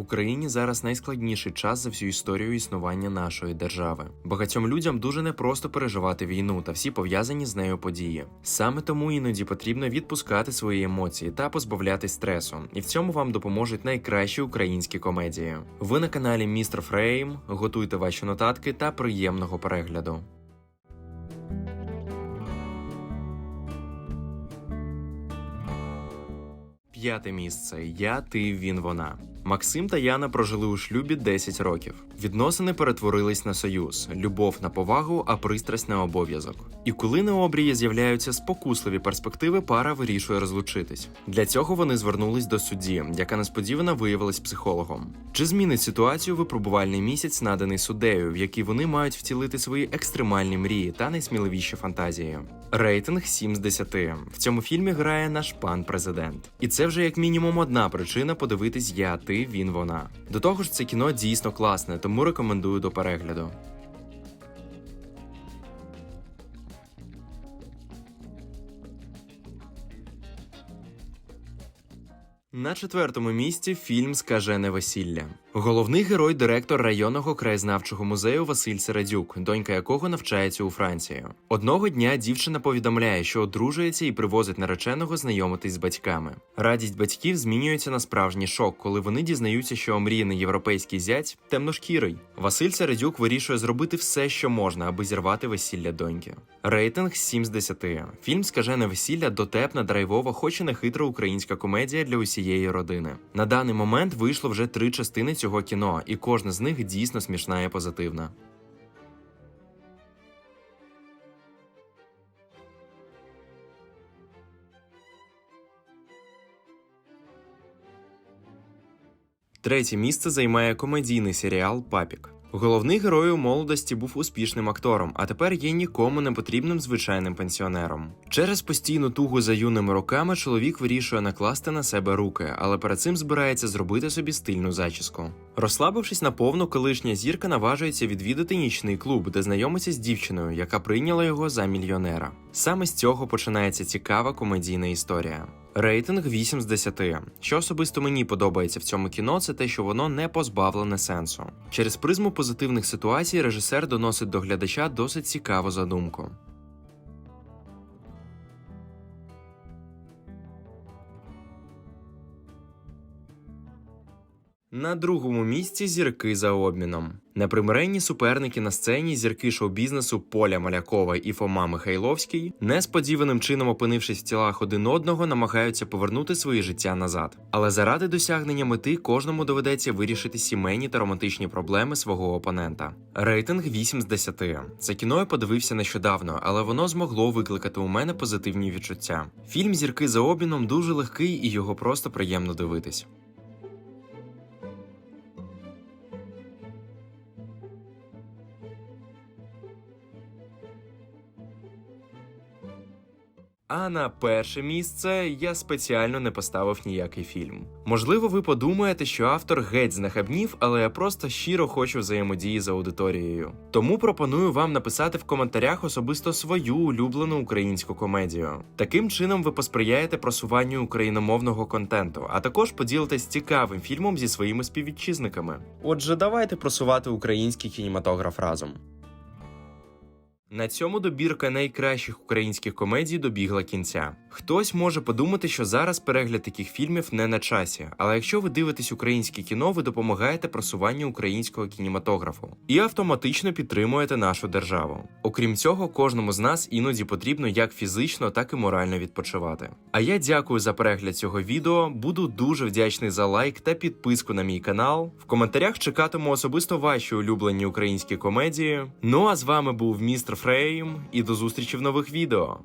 В Україні зараз найскладніший час за всю історію існування нашої держави. Багатьом людям дуже непросто переживати війну та всі пов'язані з нею події. Саме тому іноді потрібно відпускати свої емоції та позбавлятись стресу. І в цьому вам допоможуть найкращі українські комедії. Ви на каналі Містер Фрейм. Готуйте ваші нотатки та приємного перегляду. П'яте місце. Я, ти, він, вона. Максим та Яна прожили у шлюбі 10 років. Відносини перетворились на союз, любов на повагу, а пристрасть на обов'язок. І коли на обрії з'являються спокусливі перспективи, пара вирішує розлучитись. Для цього вони звернулись до судді, яка несподівано виявилась психологом. Чи змінить ситуацію випробувальний місяць, наданий суддею, в який вони мають втілити свої екстремальні мрії та найсміливіші фантазії? Рейтинг 7 з 10. В цьому фільмі грає наш пан президент. І це вже як мінімум одна причина подивитись я, ти, він, вона. До того ж, це кіно дійсно класне, тому рекомендую до перегляду. На четвертому місці фільм Скажене весілля. Головний герой директор районного краєзнавчого музею Василь Середюк, донька якого навчається у Франції. Одного дня дівчина повідомляє, що одружується і привозить нареченого знайомитись з батьками. Радість батьків змінюється на справжній шок, коли вони дізнаються, що омріяний європейський зять темношкірий. Василь Середюк вирішує зробити все, що можна, аби зірвати весілля доньки. Рейтинг 7 з 10. Фільм Скажене весілля дотепна, драйвова, хоч і не хитра українська комедія для усієї родини. На даний момент вийшло вже три частини цього кіно, і кожна з них дійсно смішна і позитивна. Третє місце займає комедійний серіал Папік. Головний герой у молодості був успішним актором, а тепер є нікому не потрібним звичайним пенсіонером. Через постійну тугу за юними роками чоловік вирішує накласти на себе руки, але перед цим збирається зробити собі стильну зачіску. Розслабившись наповну, колишня зірка наважується відвідати нічний клуб, де знайомиться з дівчиною, яка прийняла його за мільйонера. Саме з цього починається цікава комедійна історія. Рейтинг 8 з 10. Що особисто мені подобається в цьому кіно, це те, що воно не позбавлене сенсу. Через призму позитивних ситуацій режисер доносить до глядача досить цікаву задумку. На другому місці зірки за обміном. Непримиренні суперники на сцені зірки шоу-бізнесу Поля Малякова і Фома Михайловський, несподіваним чином опинившись в тілах один одного, намагаються повернути своє життя назад. Але заради досягнення мети кожному доведеться вирішити сімейні та романтичні проблеми свого опонента. Рейтинг 8 з 10. Це кіно я подивився нещодавно, але воно змогло викликати у мене позитивні відчуття. Фільм Зірки за обміном дуже легкий і його просто приємно дивитись. А на перше місце я спеціально не поставив ніякий фільм. Можливо, ви подумаєте, що автор геть знахабнів, але я просто щиро хочу взаємодії з аудиторією. Тому пропоную вам написати в коментарях особисто свою улюблену українську комедію. Таким чином ви посприяєте просуванню україномовного контенту, а також поділитесь цікавим фільмом зі своїми співвітчизниками. Отже, давайте просувати український кінематограф разом. На цьому добірка найкращих українських комедій добігла кінця. Хтось може подумати, що зараз перегляд таких фільмів не на часі, але якщо ви дивитесь українське кіно, ви допомагаєте просуванню українського кінематографу і автоматично підтримуєте нашу державу. Окрім цього, кожному з нас іноді потрібно як фізично, так і морально відпочивати. А я дякую за перегляд цього відео. Буду дуже вдячний за лайк та підписку на мій канал. В коментарях чекатиму особисто ваші улюблені українські комедії. Ну а з вами був містер Фрейм, і до зустрічі в нових відео.